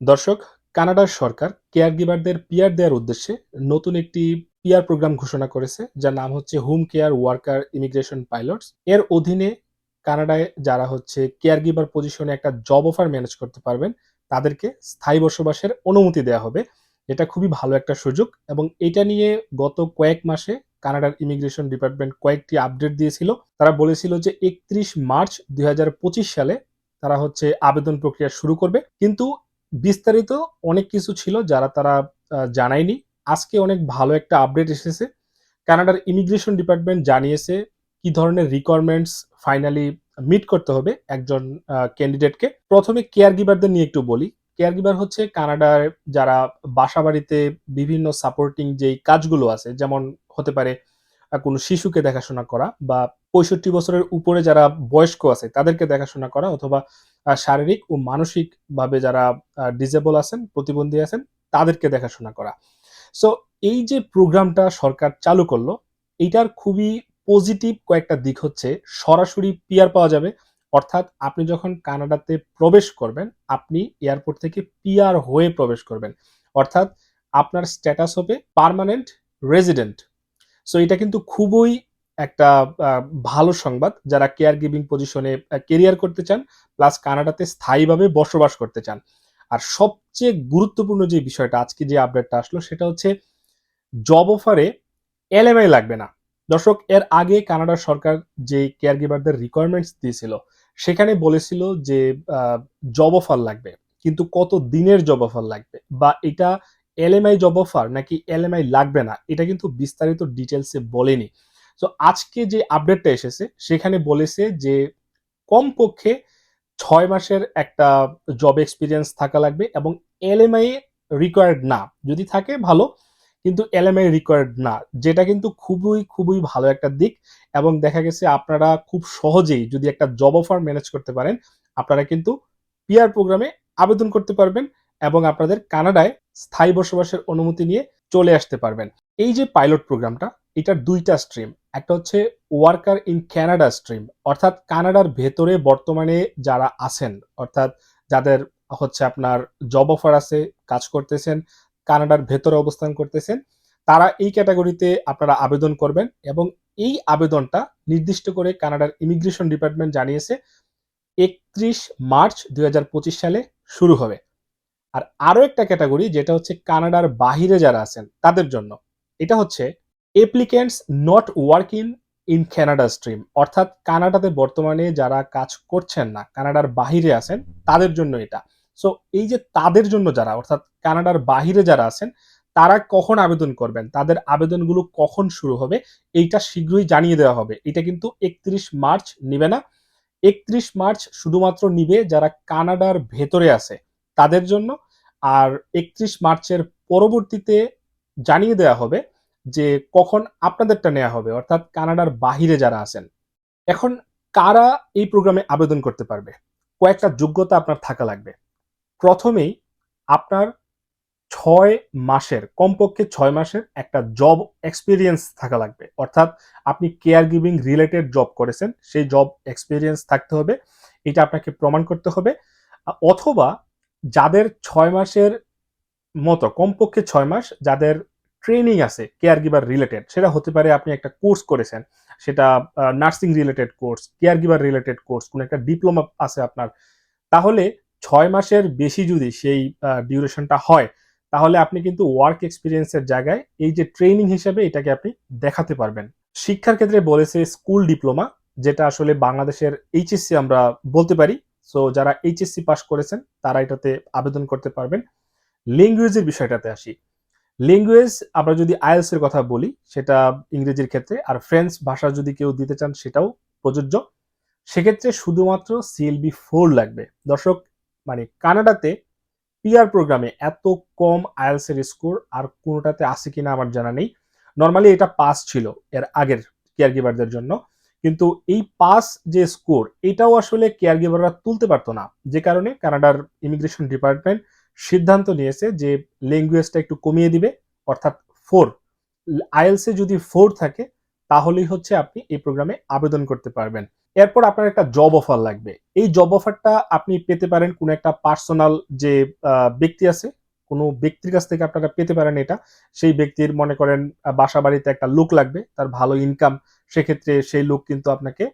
দর্শক, কানাডার সরকার care গিভারদের peer দেওয়ার উদ্দেশ্যে নতুন একটি পিয়ার প্রোগ্রাম ঘোষণা করেছে, যার নাম হচ্ছে home care worker immigration pilots. এর অধীনে কানাডায় যারা হচ্ছে কেয়ার গিভার পজিশনে একটা জব অফার ম্যানেজ করতে পারবেন, তাদেরকে স্থায়ী বসবাসের অনুমতি দেওয়া হবে। এটা খুবই ভালো একটা সুযোগ এবং এটা নিয়ে গত কয়েক মাসে কানাডার ইমিগ্রেশন ডিপার্টমেন্ট কয়েকটি আপডেট দিয়েছিল। তারা বলেছিল যে একত্রিশ মার্চ দুই হাজার পঁচিশ সালে তারা হচ্ছে আবেদন প্রক্রিয়া শুরু করবে, কিন্তু বিস্তারিত অনেক কিছু ছিল যারা তারা জানায়নি। আজকে অনেক ভালো একটা আপডেট এসেছে। কানাডার ইমিগ্রেশন ডিপার্টমেন্ট জানিয়েছে কি ধরনের রিকোয়ারমেন্টস ফাইনালি মিট করতে হবে একজন ক্যান্ডিডেটকে প্রথমে কেয়ার গিভারদের নিয়ে একটু বলি। কেয়ার গিভার হচ্ছে কানাডার যারা বাসাবাড়িতে বিভিন্ন সাপোর্টিং যেই কাজগুলো আছে, যেমন হতে পারে কোনো শিশুকে দেখাশোনা করা বা পঁয়ষট্টি বছরের উপরে যারা বয়স্ক আছে, তাদেরকে দেখাশোনা করা অথবা শারীরিক ও মানসিক ভাবে যারা ডিজেবল আছেন, প্রতিবন্ধী আছেন, তাদেরকে দেখাশোনা করা। সো এই যে প্রোগ্রামটা সরকার চালু করল, এইটার খুবই পজিটিভ কয়েকটা দিক হচ্ছে, সরাসরি পিয়ার পাওয়া যাবে। অর্থাৎ আপনি যখন কানাডাতে প্রবেশ করবেন, আপনি এয়ারপোর্ট থেকে পিয়ার হয়ে প্রবেশ করবেন। অর্থাৎ আপনার স্ট্যাটাস হবে পার্মানেন্ট রেজিডেন্ট সো এটা কিন্তু খুবই একটা ভালো সংবাদ যারা কেয়ার গিভিং পজিশনে কেরিয়ার করতে চান প্লাস কানাডাতে স্থায়ীভাবে বসবাস করতে চান। আর সবচেয়ে গুরুত্বপূর্ণ যে বিষয়টা আজকে যে আপডেটটা আসলো, সেটা হচ্ছে জব অফারে এলএমআই লাগবে না। দর্শক, এর আগে কানাডার সরকার যে কেয়ার গিভারদের রিকোয়ারমেন্টস দিয়েছিল, সেখানে বলেছিল যে জব অফার লাগবে। কিন্তু কত দিনের জব অফার লাগবে? বা এটা এলএমআই জব অফার নাকি এলএমআই লাগবে না? এটা কিন্তু বিস্তারিত ডিটেলসে বলেনি। তো আজকে যে আপডেটটা এসেছে, সেখানে বলেছে যে কমপক্ষে ছয় মাসের একটা জব এক্সপিরিয়েন্স থাকা লাগবে এবং এলএমআই রিকোয়ার্ড না। যদি থাকে, ভালো, কিন্তু এলএমআই রিকোয়ার্ড না। যেটা কিন্তু খুবই খুবই ভালো একটা দিক এবং দেখা গেছে আপনারা খুব সহজেই যদি একটা জব অফার ম্যানেজ করতে পারেন, আপনারা কিন্তু পিআর প্রোগ্রামে আবেদন করতে পারবেন এবং আপনাদের কানাডায় স্থায়ী বসবাসের অনুমতি নিয়ে চলে আসতে পারবেন। এই যে পাইলট প্রোগ্রামটা, এটার দুইটা স্ট্রিম, একটা হচ্ছে ওয়ার্কার ইন ক্যানাডা স্ট্রিম, অর্থাৎ কানাডার ভেতরে বর্তমানে যারা আছেন, অর্থাৎ যাদের হচ্ছে আপনার জব অফার আছে, কাজ করতেছেন, কানাডার ভেতরে অবস্থান করতেছেন, তারা এই ক্যাটাগরিতে আপনারা আবেদন করবেন এবং এই আবেদনটা নির্দিষ্ট করে কানাডার ইমিগ্রেশন ডিপার্টমেন্ট জানিয়েছে, একত্রিশ মার্চ দুই হাজার পঁচিশ সালে শুরু হবে। আর আরও একটা ক্যাটাগরি যেটা হচ্ছে কানাডার বাহিরে যারা আছেন, তাদের জন্য। এটা হচ্ছে applicants not working in Canada stream অর্থাৎ কানাডাতে বর্তমানে যারা কাজ করছেন না, কানাডার বাহিরে আছেন, তাদের জন্য এটা। সো এই যে তাদের জন্য যারা, অর্থাৎ কানাডার বাহিরে যারা আছেন, তারা কখন আবেদন করবেন? তাদের আবেদনগুলো কখন শুরু হবে? এইটা শীঘ্রই জানিয়ে দেওয়া হবে। এটা কিন্তু একত্রিশ মার্চ নিবে না। একত্রিশ মার্চ শুধুমাত্র নিবে যারা কানাডার ভেতরে আছে। তাদের জন্য। আর একত্রিশ মার্চের পরবর্তীতে জানিয়ে দেওয়া হবে যে কখন আপনাদেরটা নেওয়া হবে, অর্থাৎ কানাডার বাহিরে যারা আছেন। এখন কারা এই প্রোগ্রামে আবেদন করতে পারবে? কয়েকটা যোগ্যতা আপনার থাকা লাগবে। প্রথমেই আপনার ছয় মাসের, কমপক্ষে ছয় মাসের একটা জব এক্সপিরিয়েন্স থাকা লাগবে। অর্থাৎ আপনি কেয়ার গিভিং রিলেটেড জব করেছেন, সেই জব এক্সপিরিয়েন্স থাকতে হবে। এটা আপনাকে প্রমাণ করতে হবে। অথবা যাদের ছয় মাসের মতো, কমপক্ষে ছয় মাস যাদের ট্রেনিং আছে কেয়ার গিভার রিলেটেড সেটা হতে পারে আপনি একটা কোর্স করেছেন, সেটা nursing related course caregiver related course কোনো একটা ডিপ্লোমা আছে আপনার, তাহলে ছয় মাসের বেশি যদি সেই ডিউরেশনটা হয়, তাহলে আপনি কিন্তু ওয়ার্ক এক্সপিরিয়েন্সের জায়গায় এই যে ট্রেনিং হিসেবে এটাকে আপনি দেখাতে পারবেন। শিক্ষার ক্ষেত্রে বলেছে স্কুল ডিপ্লোমা যেটা আসলে বাংলাদেশের এইচএসসি আমরা বলতে পারি সো যারা এইচএসসি পাস করেছেন, তারা এটাতে আবেদন করতে পারবেন। ল্যাঙ্গুয়েজের বিষয়টাতে আসি। ল্যাঙ্গুয়েজ আমরা যদি আইএলস এর কথা বলি, সেটা ইংরেজির ক্ষেত্রে, আর ফ্রেঞ্চ ভাষা যদি কেউ দিতে চান, সেটাও প্রযোজ্য। সেক্ষেত্রে শুধুমাত্র সিএলবি ফোর লাগবে। দর্শক মানে কানাডাতে পিআর প্রোগ্রামে এত কম আইএলস এর স্কোর আর কোনোটাতে আছে কিনা আমার জানা নেই। নর্মালি এটা পাস ছিল, এর আগের কেয়ার গিভারদের জন্য। কিন্তু এই পাস যে স্কোর, এটাও আসলে কেয়ার গিভাররা তুলতে পারতো না। যে কারণে কানাডার ইমিগ্রেশন ডিপার্টমেন্ট সিদ্ধান্ত নিয়েছে যে ল্যাঙ্গুয়েজটা একটু কমিয়ে দিবে। অর্থাৎ ফোর আইএলসে যদি ফোর থাকে, তাহলেই হচ্ছে আপনি এই প্রোগ্রামে আবেদন করতে পারবেন। এরপর আপনার একটা জব অফার লাগবে। এই জব অফারটা আপনি পেতে পারেন কোনো একটা পার্সোনাল যে ব্যক্তি আছে, কোনো ব্যক্তির কাছ থেকে আপনারা পেতে পারেন এটা। সেই ব্যক্তির মনে করেন বাসা বাড়িতে একটা লোক লাগবে, তার ভালো ইনকাম সেক্ষেত্রে সেই লোক কিন্তু আপনাকে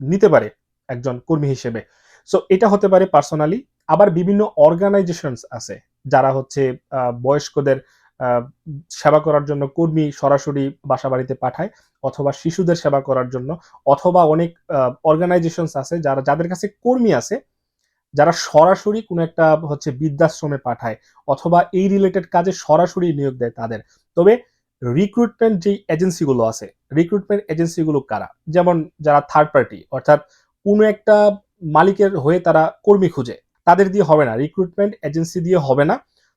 নিতে পারে একজন কর্মী হিসেবে। সো এটা হতে পারে পার্সোনালি আবার বিভিন্ন অর্গানাইজেশনস আছে, যারা হচ্ছে বয়স্কদের সেবা করার জন্য কর্মী সরাসরি বাসা বাড়িতে পাঠায়, অথবা শিশুদের সেবা করার জন্য, অথবা অনেক অর্গানাইজেশনস আছে যারা, যাদের কাছে কর্মী আছে, যারা সরাসরি কোনো একটা হচ্ছে বৃদ্ধাশ্রমে পাঠায়, অথবা এই রিলেটেড কাজে সরাসরি নিয়োগ দেয় তাদের। তবে রিক্রুটমেন্ট যে এজেন্সিগুলো আছে রিক্রুটমেন্ট এজেন্সিগুলো কারা? যেমন যারা থার্ড পার্টি অর্থাৎ কোনো একটা মালিকের হয়ে তারা কর্মী খুঁজে, তাদের দিয়ে হবে না। রিক্রুটমেন্ট এজেন্সি দিয়ে হবে না।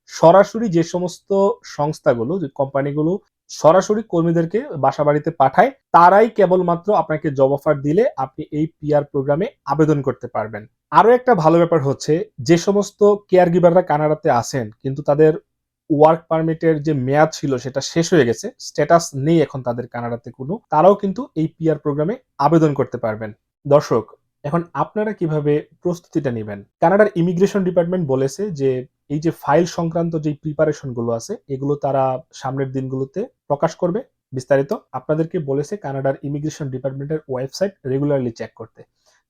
সরাসরি যে সমস্ত সংস্থাগুলো, যে কোম্পানিগুলো সরাসরি কর্মীদেরকে বাসা বাড়িতে পাঠায়, তারাই কেবলমাত্র আপনাকে জব অফার দিলে আপনি এই পিআর প্রোগ্রামে আবেদন করতে পারবেন। আরও একটা ভালো ব্যাপার হচ্ছে, যে সমস্ত কেয়ার গিভাররা কানাডাতে আসেন কিন্তু তাদের ওয়ার্ক পারমিটের যে মেয়াদ ছিল সেটা শেষ হয়ে গেছে স্ট্যাটাস নেই এখন তাদের কানাডাতে কোনো, তারাও কিন্তু এই পিআর প্রোগ্রামে আবেদন করতে পারবেন। দর্শক, এখন আপনারা কীভাবে প্রস্তুতিটা নেবেন? কানাডার ইমিগ্রেশন ডিপার্টমেন্ট বলেছে যে, এই যে ফাইল সংক্রান্ত যে প্রিপারেশনগুলো আছে, এগুলো তারা সামনের দিনগুলোতে প্রকাশ করবে। বিস্তারিত আপনাদেরকে বলেছে কানাডার ইমিগ্রেশন ডিপার্টমেন্টের ওয়েবসাইট রেগুলারলি চেক করতে।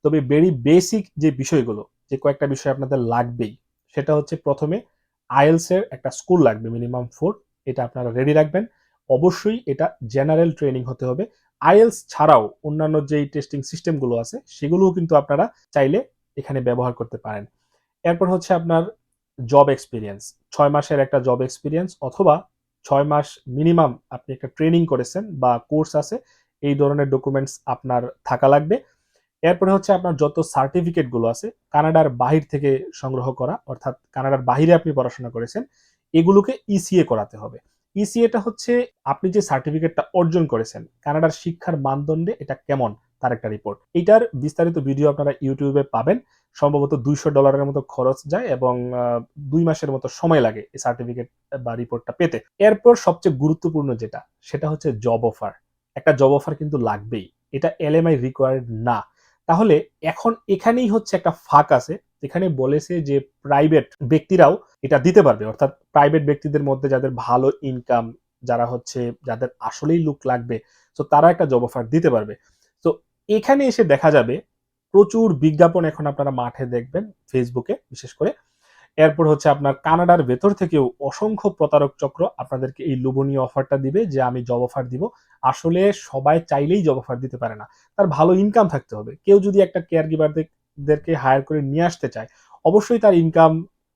তবে ভেরি বেসিক যে বিষয়গুলো, যে কয়েকটা বিষয় আপনাদের লাগবেই, সেটা হচ্ছে প্রথমে আইএলস এর একটা স্কুল লাগবে, মিনিমাম ফোর। এটা আপনারা রেডি রাখবেন। অবশ্যই এটা জেনারেল ট্রেনিং হতে হবে। আইএলস ছাড়াও অন্যান্য যেই টেস্টিং সিস্টেমগুলো আছে, সেগুলোও কিন্তু আপনারা চাইলে এখানে ব্যবহার করতে পারেন। এরপর হচ্ছে আপনার জব এক্সপিরিয়েন্স ছয় মাসের একটা জব এক্সপিরিয়েন্স অথবা ছয় মাস মিনিমাম আপনি একটা ট্রেনিং করেছেন বা কোর্স আছে, এই ধরনের ডকুমেন্টস আপনার থাকা লাগবে। এরপরে হচ্ছে আপনার যত সার্টিফিকেটগুলো আছে, কানাডার বাহির থেকে সংগ্রহ করা, অর্থাৎ কানাডার বাহিরে আপনি পড়াশোনা করেছেন, এগুলোকে ইসিএ করাতে হবে। ইসিএটা হচ্ছে আপনি যে সার্টিফিকেটটা অর্জন করেছেন, কানাডার শিক্ষার মানদণ্ডে এটা কেমন, তার একটা রিপোর্ট এটার বিস্তারিত ভিডিও আপনারা ইউটিউবে পাবেন। সম্ভবত দুইশো ডলারের মতো খরচ যায় এবং দুই মাসের মতো সময় লাগে এই সার্টিফিকেট বা রিপোর্টটা পেতে। এরপর সবচেয়ে গুরুত্বপূর্ণ যেটা, সেটা হচ্ছে জব অফার একটা জব অফার কিন্তু লাগবেই। এটা এলএমআই রিকোয়ার্ড না। তাহলে এখন এখানেই হচ্ছে একটা ফাঁক আছে, যেখানে বলেছে যে প্রাইভেট ব্যক্তিরাও এটা দিতে পারবে। অর্থাৎ প্রাইভেট ব্যক্তিদের মধ্যে যাদের ভালো ইনকাম যারা হচ্ছে যাদের আসলেই লুক লাগবে তো তারা একটা জব অফার দিতে পারবে। তো এখানে এসে দেখা যাবে, প্রচুর বিজ্ঞাপন এখন আপনারা মাঠে দেখবেন ফেসবুকে বিশেষ করে। এরপর হচ্ছে আপনার কানাডার ভেতর থেকেও অসংখ্য প্রতারক চক্র আপনাদেরকে এই লোভনীয় অফারটা দিবে যে আমি জব অফার দিব। আসলে সবাই চাইলেই জব অফার দিতে পারে না। তার ভালো ইনকাম থাকতে হবে। কেউ যদি একটা কেয়ার গিভারদেরকে হায়ার করে নিয়ে আসতে চায়, অবশ্যই তার ইনকাম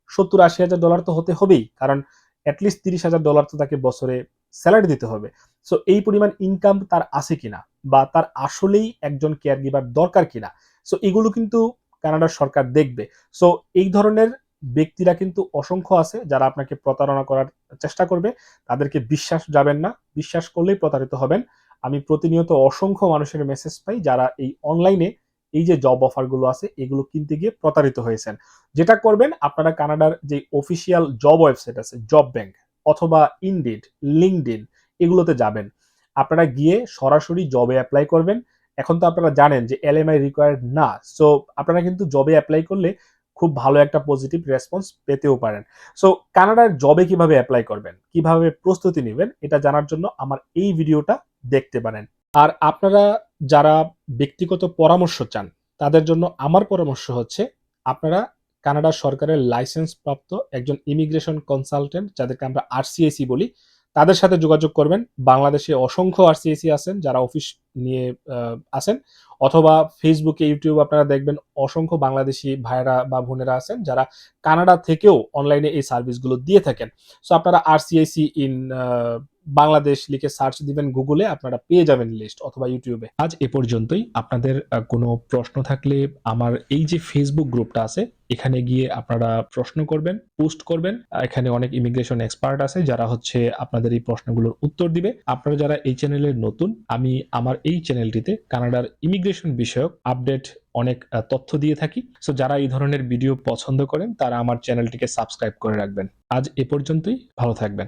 সত্তর আশি হাজার ডলার তো হতে হবেই। কারণ অ্যাটলিস্ট তিরিশ হাজার ডলার তো তাকে বছরে স্যালারি দিতে হবে। সো এই পরিমাণ ইনকাম তার আছে কিনা? বা তার আসলেই একজন কেয়ার গিভার দরকার কিনা? সো এগুলো কিন্তু কানাডার সরকার দেখবে। সো এই ধরনের ব্যক্তিরা কিন্তু অসংখ্য আছে যারা আপনাকে প্রতারণা করার চেষ্টা করবে। তাদেরকে বিশ্বাস যাবেন না। বিশ্বাস করলেই প্রতারিত হবেন। আমি প্রতিনিয়ত অসংখ্য মানুষের মেসেজ পাই যারা এই অনলাইনে এই যে জব অফারগুলো আছে, এগুলো কিনতে গিয়ে প্রতারিত হয়েছেন। যেটা করবেন, আপনারা কানাডার যে অফিসিয়াল জব ওয়েবসাইট আছে জব ব্যাংক অথবা ইনডিড লিঙ্কডিন এগুলোতে যাবেন। আপনারা গিয়ে সরাসরি জবে অ্যাপ্লাই করবেন। এখন তো আপনারা জানেন যে এলএমআই রিকোয়ার্ড না। সো আপনারা কিন্তু জবে অ্যাপ্লাই করলে খুব ভালো একটা পজিটিভ রেসপন্স পেতেও পারেন। সো কানাডার জবে কীভাবে অ্যাপ্লাই করবেন? কীভাবে প্রস্তুতি নেবেন? এটা জানার জন্য আমার এই ভিডিওটা দেখতে পারেন। আর আপনারা যারা ব্যক্তিগত পরামর্শ চান, তাদের জন্য আমার পরামর্শ হচ্ছে, আপনারা কানাডা সরকারের লাইসেন্স প্রাপ্ত একজন ইমিগ্রেশন কনসালটেন্ট যাদেরকে আমরা আরসিএসি বলি, তাদের সাথে যোগাযোগ করবেন। বাংলাদেশে অসংখ্য আরসিএসি আছেন, যারা অফিস নিয়ে আছেন। অথবা ফেসবুকে ইউটিউব আপনারা দেখবেন অসংখ্য বাংলাদেশি ভাইরা বা বোনেরা আছেন যারা কানাডা থেকেও অনলাইনে এই সার্ভিসগুলো দিয়ে থাকেন। সো আপনারা আরসিআইসি ইন বাংলাদেশ লিখে সার্চ দিবেন গুগলে আপনারা পেয়ে যাবেন লিস্ট অথবা ইউটিউবে আজ এ পর্যন্তই। আপনাদের কোনো প্রশ্ন থাকলে আমার এই যে ফেসবুক গ্রুপটা আছে, এখানে গিয়ে আপনারা প্রশ্ন করবেন পোস্ট করবেন। এখানে অনেক ইমিগ্রেশন এক্সপার্ট আছে যারা হচ্ছে আপনাদের এই প্রশ্নগুলোর উত্তর দিবে। আপনারা যারা এই চ্যানেলের নতুন, আমি আমার এই চ্যানেলটিতে কানাডার ইমিগ্রেশন বিষয়ক আপডেট অনেক তথ্য দিয়ে থাকি। সো যারা এই ধরনের ভিডিও পছন্দ করেন, তারা আমার চ্যানেলটিকে সাবস্ক্রাইব করে রাখবেন। আজ এ পর্যন্তই। ভালো থাকবেন।